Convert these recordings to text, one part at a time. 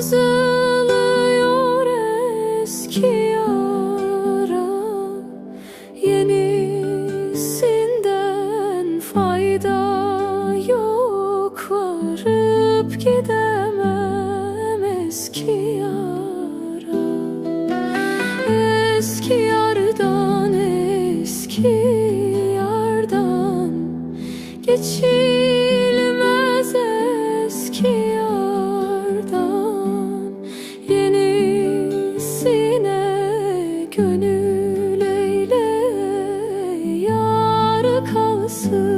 Yazılıyor eski yara. Yenisinden fayda yok Varıp gidemem eski yara. Eski yardan, eski yardan Geçir 수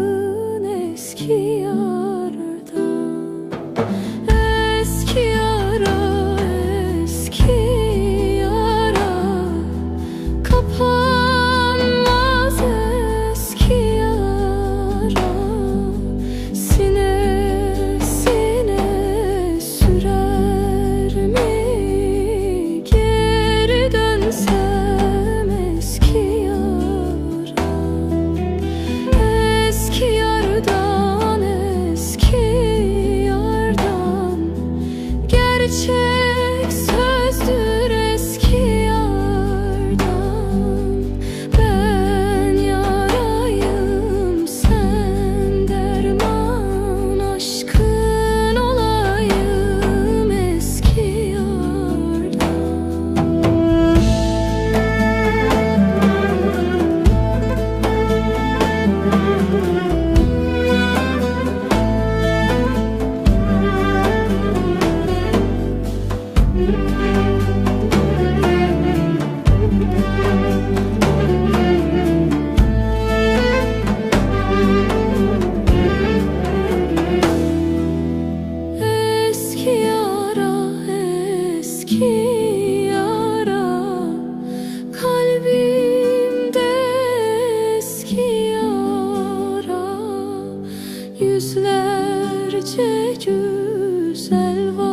gece güzel.